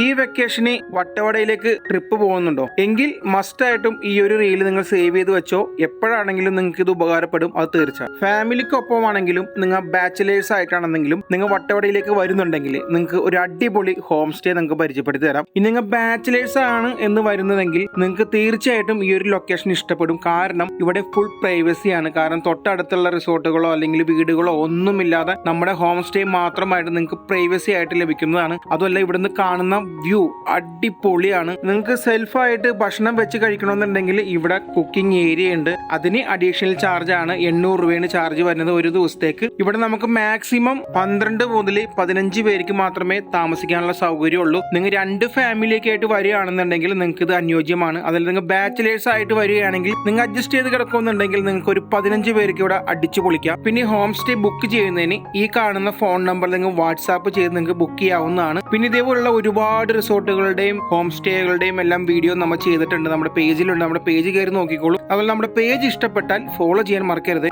ഈ വെക്കേഷന് വട്ടവടയിലേക്ക് ട്രിപ്പ് പോകുന്നുണ്ടോ? എങ്കിൽ മസ്റ്റ് ആയിട്ടും ഈ ഒരു റീൽ നിങ്ങൾ സേവ് ചെയ്ത് വെച്ചോ. എപ്പോഴാണെങ്കിലും നിങ്ങൾക്ക് ഇത് ഉപകാരപ്പെടും അത് തീർച്ച ഫാമിലിക്കൊപ്പമാണെങ്കിലും നിങ്ങൾ ബാച്ചിലേഴ്സ് ആയിട്ടാണെന്നെങ്കിലും നിങ്ങൾ വട്ടവടയിലേക്ക് വരുന്നുണ്ടെങ്കിൽ നിങ്ങൾക്ക് ഒരു അടിപൊളി ഹോം സ്റ്റേ നിങ്ങൾക്ക് പരിചയപ്പെടുത്തി തരാം. ഇനി നിങ്ങൾ ബാച്ചിലേഴ്സ് ആണ് എന്ന് വരുന്നതെങ്കിൽ നിങ്ങൾക്ക് തീർച്ചയായിട്ടും ഈ ഒരു ലൊക്കേഷൻ ഇഷ്ടപ്പെടും. കാരണം ഇവിടെ ഫുൾ പ്രൈവസി ആണ്. കാരണം തൊട്ടടുത്തുള്ള റിസോർട്ടുകളോ അല്ലെങ്കിൽ വീടുകളോ ഒന്നുമില്ലാതെ നമ്മുടെ ഹോം സ്റ്റേ മാത്രമായിട്ട് നിങ്ങൾക്ക് പ്രൈവസി ആയിട്ട് ലഭിക്കുന്നതാണ്. അതുമല്ല ഇവിടുന്ന് കാണുന്ന വ്യൂ അടിപൊളിയാണ്. നിങ്ങൾക്ക് സെൽഫായിട്ട് ഭക്ഷണം വെച്ച് കഴിക്കണമെന്നുണ്ടെങ്കിൽ ഇവിടെ കുക്കിംഗ് ഏരിയ ഉണ്ട്. അതിന് അഡീഷണൽ ചാർജ് ആണ്. എണ്ണൂറ് രൂപയാണ് ചാർജ് വരുന്നത് ഒരു ദിവസത്തേക്ക്. ഇവിടെ നമുക്ക് മാക്സിമം പന്ത്രണ്ട് മുതൽ പതിനഞ്ച് പേർക്ക് മാത്രമേ താമസിക്കാനുള്ള സൗകര്യമുള്ളൂ. നിങ്ങൾ രണ്ട് ഫാമിലിയൊക്കെ ആയിട്ട് വരികയാണെന്നുണ്ടെങ്കിൽ നിങ്ങൾക്ക് ഇത് അനുയോജ്യമാണ്. അതിൽ നിങ്ങൾ ബാച്ചിലേഴ്സ് ആയിട്ട് വരികയാണെങ്കിൽ നിങ്ങൾ അഡ്ജസ്റ്റ് ചെയ്ത് കിടക്കുന്നുണ്ടെങ്കിൽ നിങ്ങൾക്ക് ഒരു പതിനഞ്ച് പേർക്ക് ഇവിടെ അടിച്ചു പൊളിക്കാം. പിന്നെ ഹോം സ്റ്റേ ബുക്ക് ചെയ്യുന്നതിന് ഈ കാണുന്ന ഫോൺ നമ്പർ നിങ്ങൾ വാട്സാപ്പ് ചെയ്ത് നിങ്ങൾക്ക് ബുക്ക് ചെയ്യാവുന്നതാണ്. പിന്നെ ഇതേപോലുള്ള ഒരുപാട് റിസോർട്ടുകളുടെയും ഹോം സ്റ്റേകളുടെയും എല്ലാം വീഡിയോ നമ്മൾ ചെയ്തിട്ടുണ്ട്. നമ്മുടെ പേജിലുണ്ട്. നമ്മുടെ പേജ് കയറി നോക്കിക്കോളൂ. അതുപോലെ നമ്മുടെ പേജ് ഇഷ്ടപ്പെട്ടാൽ ഫോളോ ചെയ്യാൻ മറക്കരുത്.